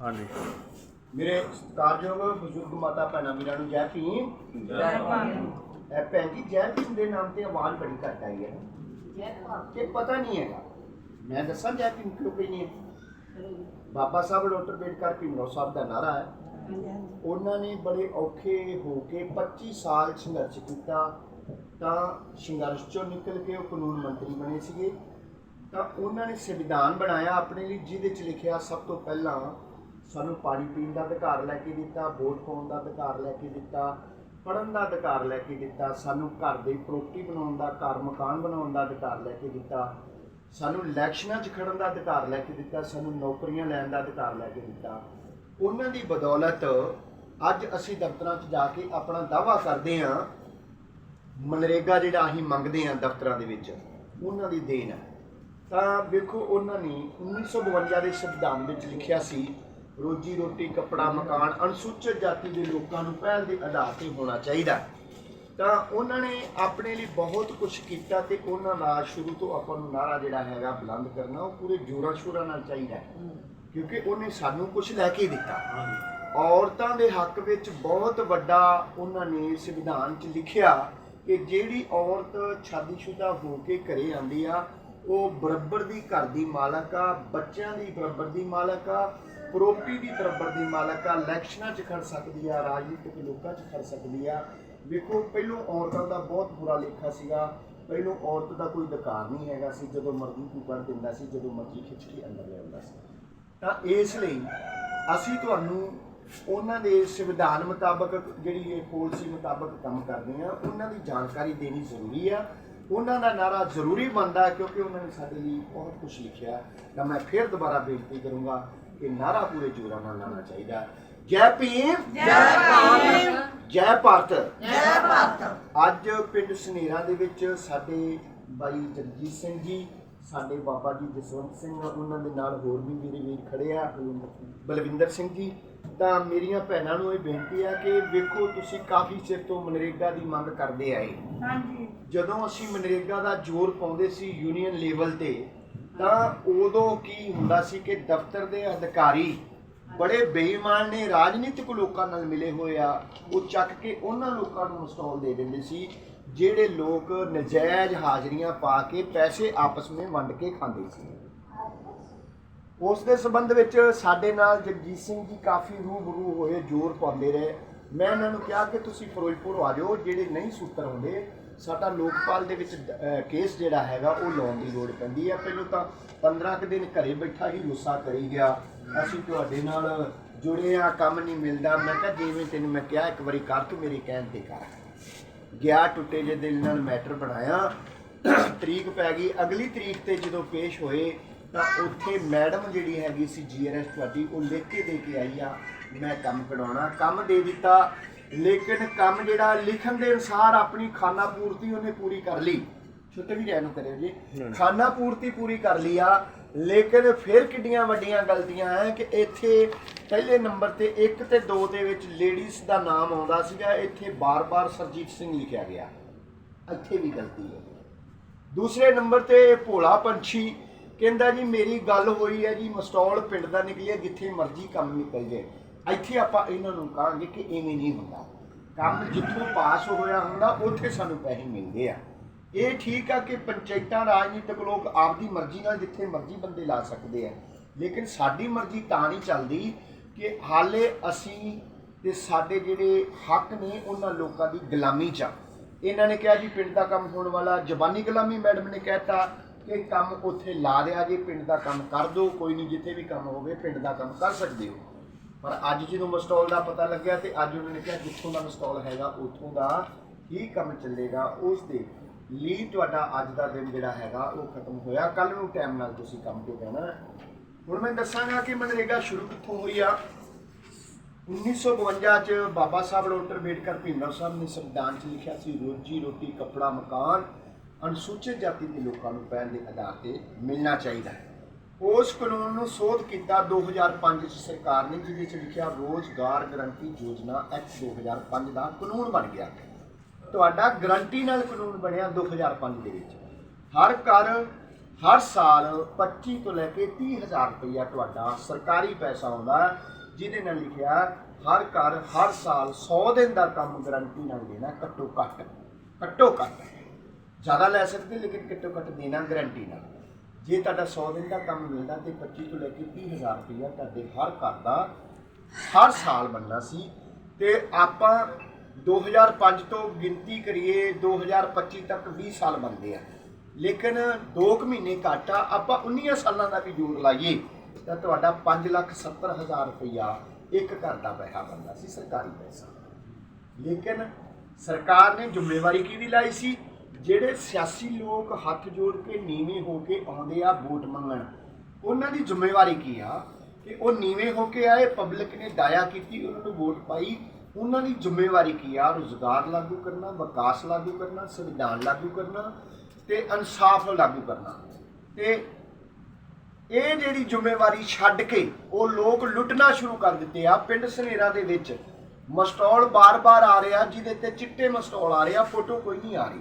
ਹਾਂਜੀ। ਮੇਰੇ ਸਤਿਕਾਰਯੋਗ ਬਜ਼ੁਰਗ ਮਾਤਾ ਭੈਣਾਂ ਵੀਰਾਂ ਨੂੰ ਜੈ ਭੀਮ। ਇਹ ਭੈਣ ਜੀ ਜੈ ਭੀਮ ਦੇ ਨਾਮ ਤੇ ਆਵਾਜ਼ ਬੜੀ ਘੱਟ ਆਈ ਹੈ। ਕਿ ਪਤਾ ਨਹੀਂ ਹੈਗਾ। ਮੈਂ ਦੱਸਾਂ ਜੈ ਭੀਮ ਕਿਉਂ ਕਹੀ ਨਹੀਂ ਹੈ? ਬਾਬਾ ਸਾਹਿਬ ਡਾਕਟਰ ਅੰਬੇਡਕਰ ਭੀਮਰਾਓ ਸਾਹਿਬ ਦਾ ਨਾਰਾ ਹੈ। ਉਹਨਾਂ ਨੇ ਬੜੇ ਔਖੇ ਹੋ ਕੇ 25 ਸਾਲ ਸੰਘਰਸ਼ ਕੀਤਾ। ਤਾਂ ਸੰਘਰਸ਼ ਚੋਂ ਨਿਕਲ ਕੇ ਉਹ ਕਾਨੂੰਨ ਮੰਤਰੀ ਬਣੇ ਸੀਗੇ। ਤਾਂ ਉਹਨਾਂ ਨੇ ਸੰਵਿਧਾਨ ਬਣਾਇਆ ਆਪਣੇ ਲਈ ਜਿਹਦੇ ਚ ਲਿਖਿਆ ਸਭ ਤੋਂ ਪਹਿਲਾਂ ਸਾਨੂੰ ਪਾਣੀ ਪੀਣ ਦਾ ਅਧਿਕਾਰ ਲੈ ਕੇ ਦਿੱਤਾ, ਵੋਟ ਪਾਉਣ ਦਾ ਅਧਿਕਾਰ ਲੈ ਕੇ ਦਿੱਤਾ, ਪੜ੍ਹਨ ਦਾ ਅਧਿਕਾਰ ਲੈ ਕੇ ਦਿੱਤਾ, ਸਾਨੂੰ ਘਰ ਦੀ ਪ੍ਰੋਪਰਟੀ ਬਣਾਉਣ ਦਾ, ਘਰ ਮਕਾਨ ਬਣਾਉਣ ਦਾ ਅਧਿਕਾਰ ਲੈ ਕੇ ਦਿੱਤਾ, ਸਾਨੂੰ ਇਲੈਕਸ਼ਨਾਂ 'ਚ ਖੜਨ ਦਾ ਅਧਿਕਾਰ ਲੈ ਕੇ ਦਿੱਤਾ, ਸਾਨੂੰ ਨੌਕਰੀਆਂ ਲੈਣ ਦਾ ਅਧਿਕਾਰ ਲੈ ਕੇ ਦਿੱਤਾ। ਉਹਨਾਂ ਦੀ ਬਦੌਲਤ ਅੱਜ ਅਸੀਂ ਦਫ਼ਤਰਾਂ 'ਚ ਜਾ ਕੇ ਆਪਣਾ ਦਾਵਾ ਕਰਦੇ ਹਾਂ, ਮਨਰੇਗਾ ਜਿਹੜਾ ਅਸੀਂ ਮੰਗਦੇ ਹਾਂ ਦਫ਼ਤਰਾਂ ਦੇ ਵਿੱਚ, ਉਹਨਾਂ ਦੀ ਦੇਣ ਹੈ। ਤਾਂ ਵੇਖੋ, ਉਹਨਾਂ ਨੇ 1952 ਦੇ ਸੰਵਿਧਾਨ ਵਿੱਚ ਲਿਖਿਆ ਸੀ ਰੋਜੀ ਰੋਟੀ ਕੱਪੜਾ ਮਕਾਨ ਅਨੁਸੂਚਿਤ ਜਾਤੀ ਦੇ ਲੋਕਾਂ ਨੂੰ ਪਹਿਲ ਦੇ ਆਧਾਰ ਤੇ ਹੋਣਾ ਚਾਹੀਦਾ। ਤਾਂ ਉਹਨਾਂ ਨੇ ਆਪਣੇ ਲਈ ਬਹੁਤ ਕੁਝ ਕੀਤਾ ਤੇ ਉਹਨਾਂ ਦਾ ਸ਼ੁਰੂ ਤੋਂ ਆਪਾਂ ਨੂੰ ਨਾਰਾ ਜਿਹੜਾ ਹੈਗਾ ਬੁਲੰਦ ਕਰਨਾ ਉਹ ਪੂਰੇ ਜੋਰਾਂ ਸ਼ੋਰਾਂ ਨਾਲ ਚਾਹੀਦਾ। ਕਿਉਂਕਿ ਉਹਨੇ ਸਾਨੂੰ ਕੁਝ ਲੈ ਕੇ ਦਿੱਤਾ ਔਰਤਾਂ ਦੇ ਹੱਕ ਵਿੱਚ ਬਹੁਤ ਵੱਡਾ ਉਹਨਾਂ ਨੇ ਸੰਵਿਧਾਨ 'ਚ ਲਿਖਿਆ ਕਿ ਜਿਹੜੀ ਔਰਤ ਸ਼ਾਦੀशुदा ਹੋ ਕੇ ਘਰੇ ਆਂਦੀ ਆ ਉਹ ਬਰਾਬਰ ਦੀ ਘਰ ਦੀ ਮਾਲਕ ਆ, ਬੱਚਿਆਂ ਦੀ ਬਰਾਬਰ ਦੀ ਮਾਲਕ ਆ ਪ੍ਰੋਪਰਟੀ ਦੀ ਬਰਾਬਰ ਦੀ ਮਾਲਕ ਆ, ਇਲੈਕਸ਼ਨਾਂ 'ਚ ਖੜ ਸਕਦੀ ਆ, ਰਾਜਨੀਤਿਕ ਲੋਕਾਂ 'ਚ ਖੜ ਸਕਦੀ ਆ। ਵੇਖੋ, ਪਹਿਲੋਂ ਔਰਤਾਂ ਦਾ ਬਹੁਤ ਬੁਰਾ ਲੇਖਾ ਸੀਗਾ। ਪਹਿਲੋਂ ਔਰਤ ਦਾ ਕੋਈ ਅਧਿਕਾਰ ਨਹੀਂ ਹੈਗਾ ਸੀ, ਜਦੋਂ ਮਰਜ਼ੀ ਕੋਈ ਕਰ ਦਿੰਦਾ ਸੀ, ਜਦੋਂ ਮਰਜ਼ੀ ਖਿੱਚ ਕੇ ਅੰਦਰ ਲਿਆਉਂਦਾ ਸੀ। ਤਾਂ ਇਸ ਲਈ ਅਸੀਂ ਤੁਹਾਨੂੰ ਉਹਨਾਂ ਦੇ ਸੰਵਿਧਾਨ ਮੁਤਾਬਕ ਜਿਹੜੀ ਇਹ ਪਾਲਿਸੀ ਮੁਤਾਬਕ ਕੰਮ ਕਰਦੇ ਆ, ਉਹਨਾਂ ਦੀ ਜਾਣਕਾਰੀ ਦੇਣੀ ਜ਼ਰੂਰੀ ਆ। ਉਹਨਾਂ ਦਾ ਨਾਰਾ ਜ਼ਰੂਰੀ ਬਣਦਾ ਕਿਉਂਕਿ ਉਹਨਾਂ ਨੇ ਸਾਡੇ ਲਈ ਬਹੁਤ ਕੁਝ ਲਿਖਿਆ। ਤਾਂ ਮੈਂ ਫਿਰ ਦੁਬਾਰਾ ਬੇਨਤੀ ਕਰੂੰਗਾ ਕਿ ਨਾਰਾ ਪੂਰੇ ਜੋਰਾਂ ਨਾਲ ਲਾਣਾ ਚਾਹੀਦਾ। ਜੈ ਭੀਮ। ਜੈ ਭਾਰਤ। ਜੈ ਭਾਰਤ। ਜੈ ਭਾਰਤ। ਅੱਜ ਪਿੰਡ ਸਨੇਰਾ ਦੇ ਵਿੱਚ ਸਾਡੇ ਬਾਈ ਜਗਜੀਤ ਸਿੰਘ ਜੀ ਸਾਡੇ ਬਾਬਾ ਜੀ ਜਸਵੰਤ ਸਿੰਘ ਉਹਨਾਂ ਦੇ ਨਾਲ ਹੋਰ ਵੀ ਮੇਰੇ ਵੀਰ ਖੜੇ ਆ ਬਲਵਿੰਦਰ ਸਿੰਘ ਜੀ। ਤਾਂ ਮੇਰੀਆਂ ਭੈਣਾਂ ਨੂੰ ਇਹ ਬੇਨਤੀ ਆ ਕਿ ਵੇਖੋ ਤੁਸੀਂ ਕਾਫੀ ਚਿਰ ਤੋਂ ਮਨਰੇਗਾ ਦੀ ਮੰਗ ਕਰਦੇ ਆਏ ਹਾਂਜੀ। ਜਦੋਂ ਅਸੀਂ ਮਨਰੇਗਾ ਦਾ ਜ਼ੋਰ ਪਾਉਂਦੇ ਸੀ ਯੂਨੀਅਨ ਲੈਵਲ ਤੇ, ਤਾਂ ਉਦੋਂ ਕੀ ਹੁੰਦਾ ਸੀ ਕਿ ਦਫ਼ਤਰ ਦੇ ਅਧਿਕਾਰੀ ਬੜੇ ਬੇਈਮਾਨ ਨੇ, ਰਾਜਨੀਤਿਕ ਲੋਕਾਂ ਨਾਲ ਮਿਲੇ ਹੋਏ ਆ, ਉਹ ਚੱਕ ਕੇ ਉਹਨਾਂ ਲੋਕਾਂ ਨੂੰ ਇੰਸਟਾਲ ਦੇ ਦਿੰਦੇ ਸੀ, ਜਿਹੜੇ ਲੋਕ ਨਜਾਇਜ਼ ਹਾਜ਼ਰੀਆਂ ਪਾ ਕੇ ਪੈਸੇ ਆਪਸ ਵਿੱਚ ਵੰਡ ਕੇ ਖਾਂਦੇ ਸੀ। ਉਸ ਦੇ ਸੰਬੰਧ ਵਿੱਚ ਸਾਡੇ ਨਾਲ ਜਗਜੀਤ ਸਿੰਘ ਜੀ ਕਾਫੀ ਰੂਬਰੂ ਹੋਏ, ਜ਼ੋਰ ਪਾਉਂਦੇ ਰਹੇ। ਮੈਂ ਉਹਨਾਂ ਨੂੰ ਕਿਹਾ ਕਿ ਤੁਸੀਂ ਫਿਰੋਜ਼ਪੁਰ ਆ ਜਾਓ, ਜਿਹੜੇ ਨਹੀਂ ਸੂਤਰ ਹੁੰਦੇ ਸਾਡਾ ਲੋਕਪਾਲ ਦੇ ਵਿੱਚ ਕੇਸ ਜਿਹੜਾ ਹੈਗਾ, ਉਹ ਲਾਉਣ ਦੀ ਲੋੜ ਪੈਂਦੀ ਹੈ ਪਹਿਲਾਂ ਤਾਂ 15 ਕੁ ਦਿਨ ਘਰੇ ਬੈਠਾ ਹੀ ਗੁੱਸਾ ਕਰੀ ਗਿਆ। ਅਸੀਂ ਤੁਹਾਡੇ ਨਾਲ ਜੁੜੇ ਆ, ਕੰਮ ਨਹੀਂ ਮਿਲਦਾ। ਮੈਂ ਕਿਹਾ, ਜਿਵੇਂ ਤੈਨੂੰ ਮੈਂ ਕਿਹਾ, ਇੱਕ ਵਾਰੀ ਕਰ ਤੂੰ ਮੇਰੇ ਕਹਿਣ ਤੇ ਕਰ। ਗਿਆ ਟੁੱਟੇ ਜੇ ਦਿਲ ਨਾਲ ਮੈਟਰ ਬਣਾਇਆ। ਤਰੀਕ ਪੈ ਗਈ। ਅਗਲੀ ਤਰੀਕ ਤੇ ਜਦੋਂ ਪੇਸ਼ ਹੋਏ, ਤਾਂ ਉੱਥੇ ਮੈਡਮ ਜਿਹੜੀ ਹੈਗੀ ਸੀ ਜੀਆਰਐਸ ਤੁਹਾਡੀ, ਉਹ ਲਿਖ ਕੇ ਦੇ ਕੇ ਆਈ ਆ, ਮੈਂ ਕੰਮ ਕਢਾਉਣਾ ਕੰਮ ਦੇ ਦਿੱਤਾ। ਲੇਕਿਨ ਕੰਮ ਜਿਹੜਾ ਲਿਖਣ ਦੇ ਅਨਸਾਰ ਆਪਣੀ ਖਾਨਾ ਪੂਰਤੀ ਉਹਨੇ ਪੂਰੀ ਕਰ ਲਈ। ਛੋਟੇ ਵੀ ਰਹਿਣ ਨੂੰ ਕਰਿਓ ਜੀ। ਖਾਨਾ ਪੂਰਤੀ ਪੂਰੀ ਕਰ ਲਈ ਆ ਲੇਕਿਨ ਫਿਰ ਕਿੱਡੀਆਂ ਵੱਡੀਆਂ ਗਲਤੀਆਂ ਹੈ ਕਿ ਇੱਥੇ ਪਹਿਲੇ ਨੰਬਰ ਤੇ 1 ਤੇ 2 ਦੇ ਵਿੱਚ ਲੇਡੀਜ਼ ਦਾ ਨਾਮ ਆਉਂਦਾ ਸੀਗਾ ਇੱਥੇ ਬਾਰ-ਬਾਰ ਸਰਜੀਤ ਸਿੰਘ ਲਿਖਿਆ ਗਿਆ। ਇੱਥੇ ਵੀ ਗਲਤੀ ਹੈ। ਦੂਸਰੇ ਨੰਬਰ ਤੇ ਭੋਲਾ ਪੰਛੀ ਕਹਿੰਦਾ ਜੀ ਮੇਰੀ ਗੱਲ ਹੋਈ ਹੈ ਜੀ ਮਸਟੌਲ ਪਿੰਡ ਦਾ ਨਿਕਲਿਆ ਜਿੱਥੇ ਮਰਜ਼ੀ ਕੰਮ ਨਿਕਲ ਜੇ। ਇੱਥੇ ਆਪਾਂ ਇਹਨਾਂ ਨੂੰ ਕਹਾਂਗੇ ਕਿ ਐਵੇਂ ਨਹੀਂ ਹੁੰਦਾ। ਕੰਮ ਜਿੱਥੋਂ ਪਾਸ ਹੋਇਆ ਹੁੰਦਾ, ਉੱਥੇ ਸਾਨੂੰ ਪੈਸੇ ਮਿਲਦੇ ਆ। ਇਹ ਠੀਕ ਆ ਕਿ ਪੰਚਾਇਤਾਂ, ਰਾਜਨੀਤਿਕ ਲੋਕ ਆਪਦੀ ਮਰਜ਼ੀ ਨਾਲ ਜਿੱਥੇ ਮਰਜ਼ੀ ਬੰਦੇ ਲਾ ਸਕਦੇ ਆ। ਲੇਕਿਨ ਸਾਡੀ ਮਰਜ਼ੀ ਤਾਂ ਨਹੀਂ ਚੱਲਦੀ ਕਿ ਹਾਲੇ ਅਸੀਂ ਤੇ ਸਾਡੇ ਜਿਹੜੇ ਹੱਕ ਨੇ, ਉਹਨਾਂ ਲੋਕਾਂ ਦੀ ਗੁਲਾਮੀ 'ਚ ਆ। ਇਹਨਾਂ ਨੇ ਕਿਹਾ ਜੀ, ਪਿੰਡ ਦਾ ਕੰਮ ਹੋਣ ਵਾਲਾ ਜ਼ਬਾਨੀ ਗੁਲਾਮੀ ਮੈਡਮ ਨੇ ਕਹਿਤਾ ਕਿ ਕੰਮ ਉੱਥੇ ਲਾ ਦਿਆ ਜੀ, ਪਿੰਡ ਦਾ ਕੰਮ ਕਰ ਦਿਓ ਕੋਈ ਨਹੀਂ ਜਿੱਥੇ ਵੀ ਕੰਮ ਹੋਵੇ, ਪਿੰਡ ਦਾ ਕੰਮ ਕਰ ਸਕਦੇ ਹੋ। ਪਰ ਅੱਜ ਜਦੋਂ ਮਸਟਾਲ ਦਾ ਪਤਾ ਲੱਗਿਆ ਤੇ ਅੱਜ ਉਹਨਾਂ ਨੇ ਕਿਹਾ ਜਿੱਥੋਂ ਦਾ ਮਸਟਾਲ ਹੈਗਾ, ਉੱਥੋਂ ਦਾ ਹੀ ਕੰਮ ਚੱਲੇਗਾ, ਉਸ ਦੇ ਲਈ ਤੁਹਾਡਾ ਅੱਜ ਦਾ ਦਿਨ ਜਿਹੜਾ ਹੈਗਾ, ਉਹ ਖਤਮ ਹੋਇਆ। ਕੱਲ ਨੂੰ ਟਾਈਮ ਨਾਲ ਤੁਸੀਂ ਕੰਮ ਤੇ ਜਾਣਾ ਹੁਣ ਮੈਂ ਦੱਸਾਂਗਾ ਕਿ ਮਨਰੇਗਾ ਸ਼ੁਰੂ ਕਿੱਥੋਂ ਹੋਈ ਆ? 1952 ਚ ਬਾਬਾ ਸਾਹਿਬ ਡਾਕਟਰ ਅੰਬੇਡਕਰ ਭੀਮਰਾਓ ਸਾਹਿਬ ਨੇ ਸੰਵਿਧਾਨ 'ਚ ਲਿਖਿਆ ਸੀ, ਰੋਜੀ ਰੋਟੀ, ਕੱਪੜਾ, ਮਕਾਨ ਅਨੁਸੂਚਿਤ ਜਾਤੀ ਦੇ ਲੋਕਾਂ ਨੂੰ ਪਹਿਲ ਦੇ ਆਧਾਰ ਤੇ ਮਿਲਣਾ ਚਾਹੀਦਾ ਹੈ। ਉਸ ਕਾਨੂੰਨ ਨੂੰ ਸੋਧ ਕੀਤਾ 2005 ਚ ਸਰਕਾਰ ਨੇ, ਜਿਹਦੇ 'ਚ ਲਿਖਿਆ ਰੋਜ਼ਗਾਰ ਗਰੰਟੀ ਯੋਜਨਾ ਐਕਟ 2005 ਦਾ ਕਾਨੂੰਨ ਬਣ ਗਿਆ। ਤੁਹਾਡਾ ਗਰੰਟੀ ਨਾਲ ਕਾਨੂੰਨ ਬਣਿਆ 2005 ਦੇ ਵਿੱਚ। ਹਰ ਘਰ, ਹਰ ਸਾਲ 25 ਤੋਂ ਲੈ ਕੇ 30 ਹਜ਼ਾਰ ਰੁਪਇਆ ਤੁਹਾਡਾ ਸਰਕਾਰੀ ਪੈਸਾ ਆਉਂਦਾ ਜਿਹਦੇ ਨਾਲ ਲਿਖਿਆ ਹਰ ਘਰ, ਹਰ ਸਾਲ 100 ਦਿਨ ਦਾ ਕੰਮ ਗਰੰਟੀ ਨਾਲ ਦੇਣਾ ਘੱਟੋ ਘੱਟ ਘੱਟੋ ਘੱਟ। ਜ਼ਿਆਦਾ ਲੈ ਸਕਦੇ ਲੇਕਿਨ ਘੱਟੋ ਘੱਟ ਦੇਣਾ ਗਰੰਟੀ ਨਾਲ। ਜੇ ਤੁਹਾਡਾ 100 ਦਿਨ ਦਾ ਕੰਮ ਮਿਲਦਾ ਤੇ 25 ਤੋਂ ਲੈ ਕੇ 30 ਹਜ਼ਾਰ ਰੁਪਇਆ ਤੁਹਾਡੇ ਹਰ ਘਰ ਦਾ ਹਰ ਸਾਲ ਬਣਨਾ ਸੀ ਤੇ ਆਪਾਂ 2005 ਤੋਂ ਗਿਣਤੀ ਕਰੀਏ 2025 ਤੱਕ 20 ਸਾਲ ਬਣਦੇ ਆ। ਲੇਕਿਨ 2 ਮਹੀਨੇ ਘੱਟ ਆ, ਆਪਾਂ 19 ਸਾਲਾਂ ਦਾ ਵੀ ਜੋੜ ਲਾਈਏ ਤਾਂ ਤੁਹਾਡਾ 570000 ਰੁਪਇਆ ਇੱਕ ਘਰ ਦਾ ਪੈਸਾ ਬਣਦਾ ਸੀ, ਸਰਕਾਰੀ ਪੈਸਾ। ਲੇਕਿਨ ਸਰਕਾਰ ਨੇ ਜ਼ਿੰਮੇਵਾਰੀ ਕਿਹਦੀ ਲਾਈ ਸੀ? ਜਿਹੜੇ ਸਿਆਸੀ ਲੋਕ ਹੱਥ ਜੋੜ ਕੇ ਨੀਵੇਂ ਹੋ ਕੇ ਆਉਂਦੇ ਆ ਵੋਟ ਮੰਗਣ, ਉਹਨਾਂ ਦੀ ਜ਼ਿੰਮੇਵਾਰੀ ਕੀ ਆ? ਕਿ ਉਹ ਨੀਵੇਂ ਹੋ ਕੇ ਆਏ ਪਬਲਿਕ ਨੇ ਦਾਇਆ ਕੀਤੀ, ਉਹਨਾਂ ਨੂੰ ਵੋਟ ਪਾਈ, ਉਹਨਾਂ ਦੀ ਜ਼ਿੰਮੇਵਾਰੀ ਕੀ ਆ? ਰੁਜ਼ਗਾਰ ਲਾਗੂ ਕਰਨਾ, ਵਿਕਾਸ ਲਾਗੂ ਕਰਨਾ, ਸੰਵਿਧਾਨ ਲਾਗੂ ਕਰਨਾ ਤੇ ਇਨਸਾਫ ਲਾਗੂ ਕਰਨਾ। ਤੇ ਇਹ ਜਿਹੜੀ ਜ਼ਿੰਮੇਵਾਰੀ ਛੱਡ ਕੇ ਉਹ ਲੋਕ ਲੁੱਟਣਾ ਸ਼ੁਰੂ ਕਰ ਦਿੱਤੇ ਆ, ਪਿੰਡ ਸਨੇਰਾ ਦੇ ਵਿੱਚ। ਮਸਟੋਲ ਬਾਰ-ਬਾਰ ਆ ਰਿਹਾ, ਜਿਹਦੇ ਤੇ ਚਿੱਟੇ ਮਸਟੋਲ ਆ ਰਿਹਾ, ਫੋਟੋ ਕੋਈ ਨਹੀਂ ਆ ਰਹੀ।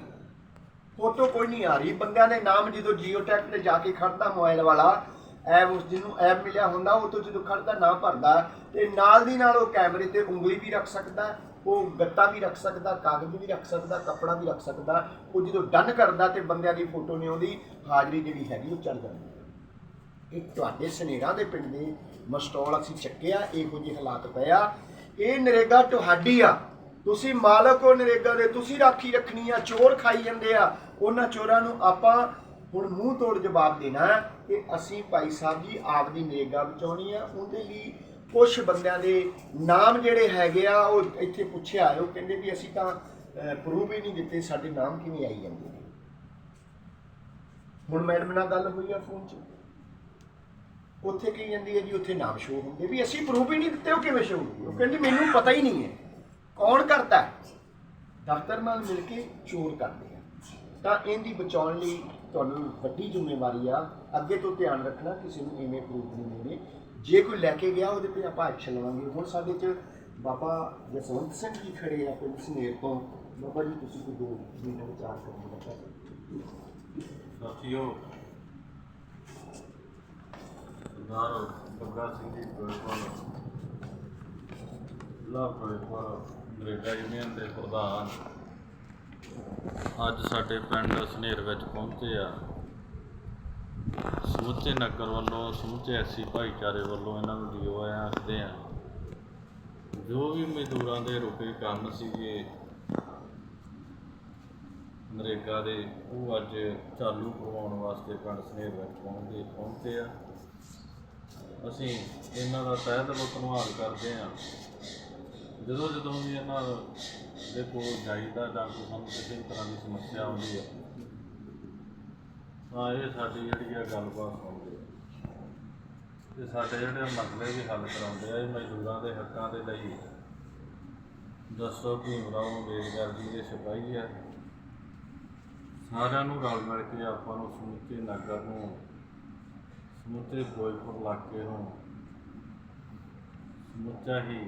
ਫੋਟੋ ਕੋਈ ਨਹੀਂ ਆ ਰਹੀ। ਬੰਦਿਆਂ ਦੇ ਨਾਮ ਜਦੋਂ ਜੀਓ ਟੈਕ ਤੇ ਜਾ ਕੇ ਖੜਦਾ ਮੋਬਾਈਲ ਵਾਲਾ ਐਪ ਉਸ ਜਿਹਨੂੰ ਐਪ ਮਿਲਿਆ ਹੁੰਦਾ, ਉਹ ਤੋਂ ਜਦੋਂ ਖੜਦਾ ਨਾ ਭਰਦਾ, ਤੇ ਨਾਲ ਦੀ ਨਾਲ ਉਹ ਕੈਮਰੇ ਤੇ ਉਂਗਲੀ ਵੀ ਰੱਖ ਸਕਦਾ, ਉਹ ਗੱਤਾ ਵੀ ਰੱਖ ਸਕਦਾ, ਕਾਗਜ਼ ਵੀ ਰੱਖ ਸਕਦਾ, ਕੱਪੜਾ ਵੀ ਰੱਖ ਸਕਦਾ। ਉਹ ਜਦੋਂ ਡਨ ਕਰਦਾ ਤੇ ਬੰਦਿਆਂ ਦੀ ਫੋਟੋ ਨਹੀਂ ਆਉਂਦੀ, ਹਾਜ਼ਰੀ ਜਿਹੜੀ ਹੈਗੀ ਉਹ ਚੱਲ ਜਾਂਦੀ ਹੈ। ਇਹ ਤੁਹਾਡੇ ਸਨੇਰਾ ਦੇ ਪਿੰਡ ਦੇ ਮਸਟੋਲ ਅਸੀਂ ਚੱਕਿਆ, ਇਹੋ ਜਿਹੇ ਹਾਲਾਤ ਪਿਆ ਇਹ ਨਰੇਗਾ ਤੁਹਾਡੀ ਆ। ਤੁਸੀਂ ਮਾਲਕ ਹੋ ਨਰੇਗਾ ਦੇ, ਤੁਸੀਂ ਰਾਖੀ ਰੱਖਣੀ ਆ, ਚੋਰ ਖਾਈ ਜਾਂਦੇ ਆ। ਉਹਨਾਂ ਚੋਰਾਂ ਨੂੰ ਆਪਾਂ ਹੁਣ ਮੂੰਹ ਤੋੜ ਜਵਾਬ ਦੇਣਾ ਕਿ ਅਸੀਂ ਭਾਈ ਸਾਹਿਬ ਜੀ ਆਪ ਦੀ ਨਰੇਗਾ ਬਚਾਉਣੀ ਆ। ਉਹਦੇ ਲਈ ਕੁਝ ਬੰਦਿਆਂ ਦੇ ਨਾਮ ਜਿਹੜੇ ਹੈਗੇ ਆ, ਉਹ ਇੱਥੇ ਪੁੱਛਿਆ ਉਹ ਕਹਿੰਦੇ ਵੀ ਅਸੀਂ ਤਾਂ ਪ੍ਰੂਫ ਹੀ ਨਹੀਂ ਦਿੱਤੇ, ਸਾਡੇ ਨਾਮ ਕਿਵੇਂ ਆਈ ਜਾਂਦੇ ਨੇ। ਹੁਣ ਮੈਡਮ ਨਾਲ ਗੱਲ ਹੋਈ ਆ ਫੋਨ 'ਚ। ਉੱਥੇ ਕੀ ਜਾਂਦੀ ਹੈ ਜੀ, ਉੱਥੇ ਨਾਮ ਸ਼ੋ ਹੁੰਦੇ। ਵੀ ਅਸੀਂ ਪ੍ਰੂਫ ਹੀ ਨਹੀਂ ਦਿੱਤੇ, ਉਹ ਕਿਵੇਂ ਸ਼ੋ ਹੋਊਗੀ ਉਹ ਕਹਿੰਦੀ, ਮੈਨੂੰ ਪਤਾ ਹੀ ਨਹੀਂ ਹੈ। ਕੌਣ ਕਰਦਾ ਦਫ਼ਤਰ ਨਾਲ ਮਿਲ ਕੇ ਚੋਰ ਕਰਦੇ ਆ। ਤਾਂ ਇਹਦੀ ਬਚਾਉਣ ਲਈ ਤੁਹਾਨੂੰ ਵੱਡੀ ਜ਼ਿੰਮੇਵਾਰੀ ਆ। ਅੱਗੇ ਤੋਂ ਧਿਆਨ ਰੱਖਣਾ ਕਿਸੇ ਨੂੰ ਇਵੇਂ ਪ੍ਰੂਫ ਨਹੀਂ ਦੇਣੇ। ਜੇ ਕੋਈ ਲੈ ਕੇ ਗਿਆ, ਉਹਦੇ ਤੇ ਆਪਾਂ ਐਕਸ਼ਨ ਲਵਾਂਗੇ। ਹੁਣ ਸਾਡੇ ਚ ਬਾਬਾ ਜਸਵੰਤ ਸਿੰਘ ਜੀ ਖੜੇ ਆ ਪਿੰਡ ਸਨੇਰ ਤੋਂ। ਬਾਬਾ ਜੀ, ਤੁਸੀਂ ਕੋਈ ਦੋ ਮਿੰਟ ਵਿਚਾਰ ਕਰਨ ਦਾ ਸਾਥੀਓ, ਸਰਦਾਰ ਬੱਗਾ ਸਿੰਘ ਜੀ ਫਿਰੋਜ਼ਪੁਰ ਲਾ ਫਿਰੋਜ਼ਪੁਰ ਨਰੇਗਾ ਯੂਨੀਅਨ ਦੇ ਪ੍ਰਧਾਨ ਅੱਜ ਸਾਡੇ ਪਿੰਡ ਸਨੇਰ ਵਿੱਚ ਪਹੁੰਚੇ ਆ। ਸਮੁੱਚੇ ਨਗਰ ਵੱਲੋਂ, ਸਮੁੱਚੇ ਐਸੀ ਭਾਈਚਾਰੇ ਵੱਲੋਂ ਇਹਨਾਂ ਨੂੰ ਜੀਓ ਆਇਆ ਆਖਦੇ ਆ, ਜੋ ਵੀ ਮਜ਼ਦੂਰਾਂ ਦੇ ਰੁਕੇ ਕੰਮ ਸੀਗੇ, ਨਰੇਗਾ ਦੇ, ਉਹ ਅੱਜ ਚਾਲੂ ਕਰਵਾਉਣ ਵਾਸਤੇ ਪਿੰਡ ਸਨੇਰ ਵਿੱਚ ਪਹੁੰਚੇ ਪਹੁੰਚੇ ਆ। ਅਸੀਂ ਇਹਨਾਂ ਦਾ ਤਹਿ ਦਿਲੋਂ ਧੰਨਵਾਦ ਕਰਦੇ ਹਾਂ ਜਦੋਂ ਜਦੋਂ ਵੀ ਇਹਨਾਂ ਦੇ ਕੋਲ ਜਾਈਦਾ ਜਾਂ ਕੋਈ ਸਾਨੂੰ ਕਿਸੇ ਵੀ ਤਰ੍ਹਾਂ ਦੀ ਸਮੱਸਿਆ ਆਉਂਦੀ ਹੈ, ਤਾਂ ਇਹ ਸਾਡੀ ਜਿਹੜੀ ਆ ਗੱਲਬਾਤ ਸੁਣਦੇ ਹੈ ਤੇ ਸਾਡੇ ਜਿਹੜੇ ਮਸਲੇ ਵੀ ਹੱਲ ਕਰਾਉਂਦੇ ਆ, ਇਹ ਮਜ਼ਦੂਰਾਂ ਦੇ ਹੱਕਾਂ ਦੇ ਲਈ ਦੱਸੋ ਭੀਮਰਾਓ ਅੰਬੇਦਕਰ ਜੀ ਦੇ ਸਿਪਾਹੀ ਆ ਸਾਰਿਆਂ ਨੂੰ ਰਲ ਮਿਲ ਕੇ ਆਪਾਂ ਨੂੰ ਸਮੁੱਚੇ ਨਗਰ ਨੂੰ, ਸਮੁੱਚੇ ਫਿਰੋਜ਼ਪੁਰ ਇਲਾਕੇ ਨੂੰ ਸਮੁੱਚਾ ਹੀ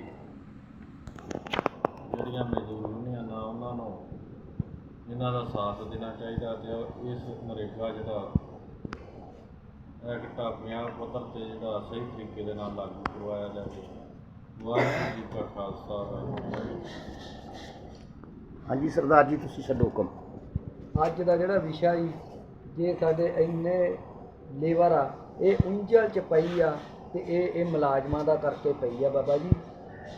ਜਿਹੜੀਆਂ ਮਜ਼ਦੂਰ ਯੂਨੀਅਨ ਆ ਉਹਨਾਂ ਨੂੰ ਇਹਨਾਂ ਦਾ ਸਾਥ ਦੇਣਾ ਚਾਹੀਦਾ ਤੇ ਇਸ ਨਰੇਗਾ ਜਿਹੜਾ ਐਕਟ ਆਪਣਿਆਂ ਪੱਧਰ ਤੇ ਜਿਹੜਾ ਸਹੀ ਤਰੀਕੇ ਦੇ ਨਾਲ ਲਾਗੂ ਕਰਵਾਇਆ ਜਾਵੇ। ਵਾਹਿਗੁਰੂ ਜੀ ਕਾ ਖਾਲਸਾ ਵਾਹਿਗੁਰੂ। ਜੀ ਕੀ ਫਤਿਹ ਹਾਂਜੀ ਸਰਦਾਰ ਜੀ ਤੁਸੀਂ ਛੱਡੋ ਹੁਕਮ। ਅੱਜ ਦਾ ਜਿਹੜਾ ਵਿਸ਼ਾ ਜੀ ਜੇ ਸਾਡੇ ਇੰਨੇ ਲੇਬਰ ਆ ਇਹ ਉਂਝਲ ਚ ਪਈ ਆ ਤੇ ਇਹ ਇਹ ਮੁਲਾਜ਼ਮਾਂ ਦਾ ਕਰਕੇ ਪਈ ਆ ਬਾਬਾ ਜੀ।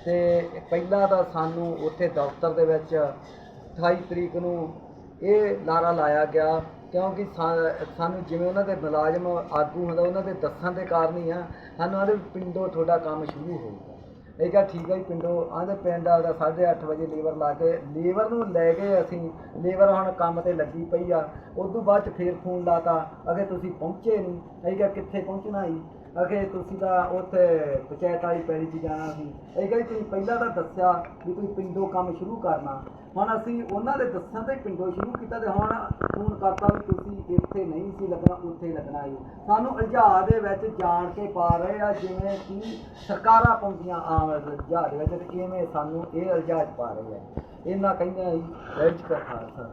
ਤੇ ਪਹਿਲਾਂ ਤਾਂ ਸਾਨੂੰ ਉੱਥੇ ਦਫ਼ਤਰ ਦੇ ਵਿੱਚ 28 ਤਰੀਕ ਨੂੰ ਇਹ ਲਾਰਾ ਲਾਇਆ ਗਿਆ, ਕਿਉਂਕਿ ਸਾ- ਸਾਨੂੰ ਜਿਵੇਂ ਉਹਨਾਂ ਦੇ ਮੁਲਾਜ਼ਮ ਆਗੂ ਹੁੰਦਾ, ਉਹਨਾਂ ਦੇ ਦੱਸਣ ਦੇ ਕਾਰਨ ਹੀ ਆ, ਸਾਨੂੰ ਆਦੇ ਪਿੰਡੋਂ ਤੁਹਾਡਾ ਕੰਮ ਸ਼ੁਰੂ ਹੋਊਗਾ ਇਹ ਕਿਹਾ ਠੀਕ ਹੈ ਜੀ ਪਿੰਡੋਂ ਆਂਦੇ ਪਿੰਡ ਆਉਂਦਾ 8:30 ਵਜੇ ਲੇਬਰ ਲਾ ਕੇ, ਲੇਬਰ ਨੂੰ ਲੈ ਕੇ ਅਸੀਂ, ਲੇਬਰ ਹੁਣ ਕੰਮ ਤੇ ਲੱਗੀ ਪਈ ਆ। ਉਸ ਤੋਂ ਬਾਅਦ ਚ ਫੇਰ ਫੋਨ ਲਾਤਾ ਅਗੇ ਤੁਸੀਂ ਪਹੁੰਚੇ ਨਹੀਂ ਇਹ ਕਿਹਾ ਕਿੱਥੇ ਪਹੁੰਚਣਾ ਜੀ? ਅਗੇ ਤੁਸੀਂ ਤਾਂ ਉੱਥੇ ਪੰਚਾਇਤ ਵਾਲੀ ਪੈੜੀ 'ਚ ਜਾਣਾ ਸੀ। ਇਹ ਕਹਿੰਦੇ ਤੁਸੀਂ ਪਹਿਲਾਂ ਤਾਂ ਦੱਸਿਆ ਵੀ ਤੁਸੀਂ ਪਿੰਡੋਂ ਕੰਮ ਸ਼ੁਰੂ ਕਰਨਾ। ਹੁਣ ਅਸੀਂ ਉਹਨਾਂ ਦੇ ਦੱਸਣ ਤੇ ਪਿੰਡੋਂ ਸ਼ੁਰੂ ਕੀਤਾ ਤੇ ਹੁਣ ਫੋਨ ਕਰਤਾ ਵੀ ਤੁਸੀਂ ਇੱਥੇ ਨਹੀਂ ਸੀ ਲੱਗਣਾ, ਉੱਥੇ ਲੱਗਣਾ ਜੀ ਸਾਨੂੰ ਉਲਝਾ ਦੇ ਵਿੱਚ ਜਾਣ ਕੇ ਪਾ ਰਹੇ ਆ, ਜਿਵੇਂ ਕਿ ਸਰਕਾਰਾਂ ਪਾਉਂਦੀਆਂ ਆਮ ਉਲਝਾ ਦੇ ਵਿੱਚ ਤੇ ਕਿਵੇਂ ਸਾਨੂੰ ਇਹ ਉਲਝਾ 'ਚ ਪਾ ਰਹੇ ਆ। ਇਹਨਾਂ ਕਹਿੰਦੇ ਆ ਜੀ ਰੈਂਚ ਕਰ ਖਾਲਸਾ।